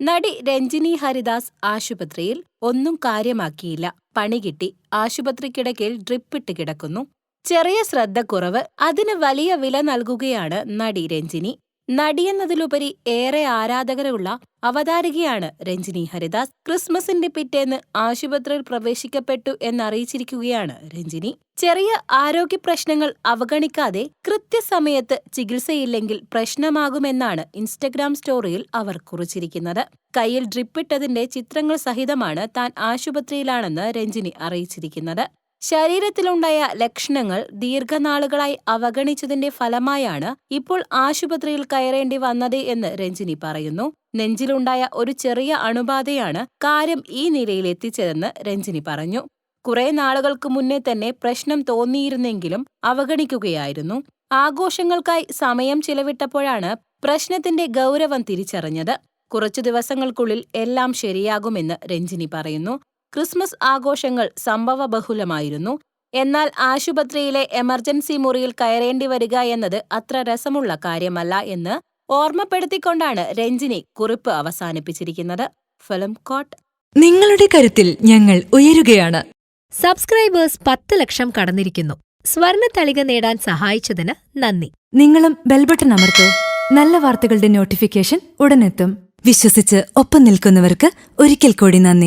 നടി രഞ്ജിനി ഹരിദാസ് ആശുപത്രിയിൽ ഒന്നും കാര്യമാക്കിയില്ല. പണി കിട്ടി. ആശുപത്രിക്കിടക്കയിൽ ഡ്രിപ്പിട്ട് കിടക്കുന്നു. ചെറിയ ശ്രദ്ധക്കുറവ്. അതിന് വലിയ വില നൽകുകയാണ് നടി രഞ്ജിനി. നടിയെന്നതിലുപരി ഏറെ ആരാധകരുള്ള അവതാരകയാണ് രഞ്ജിനി ഹരിദാസ്. ക്രിസ്മസിന്റെ പിറ്റേന്ന് ആശുപത്രിയിൽ പ്രവേശിക്കപ്പെട്ടു എന്നറിയിച്ചിരിക്കുകയാണ് രഞ്ജിനി. ചെറിയ ആരോഗ്യ പ്രശ്നങ്ങൾ അവഗണിക്കാതെ കൃത്യസമയത്ത് ചികിത്സയില്ലെങ്കിൽ പ്രശ്നമാകുമെന്നാണ് ഇൻസ്റ്റഗ്രാം സ്റ്റോറിയിൽ അവർ കുറിച്ചിരിക്കുന്നത്. കയ്യിൽ ഡ്രിപ്പിട്ടതിന്റെ ചിത്രങ്ങൾ സഹിതമാണ് താൻ ആശുപത്രിയിലാണെന്ന് രഞ്ജിനി അറിയിച്ചിരിക്കുന്നത്. ശരീരത്തിലുണ്ടായ ലക്ഷണങ്ങൾ ദീർഘനാളുകളായി അവഗണിച്ചതിന്റെ ഫലമായാണ് ഇപ്പോൾ ആശുപത്രിയിൽ കയറേണ്ടി വന്നത് എന്ന് രഞ്ജിനി പറയുന്നു. നെഞ്ചിലുണ്ടായ ഒരു ചെറിയ അണുബാധയാണ് കാര്യം ഈ നിലയിലെത്തിച്ചതെന്ന് രഞ്ജിനി പറഞ്ഞു. കുറെ നാളുകൾക്ക് മുന്നേ തന്നെ പ്രശ്നം തോന്നിയിരുന്നെങ്കിലും അവഗണിക്കുകയായിരുന്നു. ആഘോഷങ്ങൾക്കായി സമയം ചിലവിട്ടപ്പോഴാണ് പ്രശ്നത്തിന്റെ ഗൗരവം തിരിച്ചറിഞ്ഞത്. കുറച്ചു ദിവസങ്ങൾക്കുള്ളിൽ എല്ലാം ശരിയാകുമെന്ന് രഞ്ജിനി പറയുന്നു. ക്രിസ്മസ് ആഘോഷങ്ങൾ സംഭവബഹുലമായിരുന്നു. എന്നാൽ ആശുപത്രിയിലെ എമർജൻസി മുറിയിൽ കയറേണ്ടി വരിക എന്നത് അത്ര രസമുള്ള കാര്യമല്ല എന്ന് ഓർമ്മപ്പെടുത്തിക്കൊണ്ടാണ് രഞ്ജിനി കുറിപ്പ് അവസാനിപ്പിച്ചിരിക്കുന്നത്. Film coat. നിങ്ങളുടെ കരുത്തിൽ ഞങ്ങൾ ഉയരുകയാണ്. സബ്സ്ക്രൈബേഴ്സ് പത്ത് ലക്ഷം കടന്നിരിക്കുന്നു. സ്വർണ തളിക നേടാൻ സഹായിച്ചതിന് നന്ദി. നിങ്ങളും ബെൽബട്ടൺ അമർത്തോ. നല്ല വാർത്തകളുടെ നോട്ടിഫിക്കേഷൻ ഉടനെത്തും. വിശ്വസിച്ച് ഒപ്പം നിൽക്കുന്നവർക്ക് ഒരിക്കൽ കൂടി നന്ദി.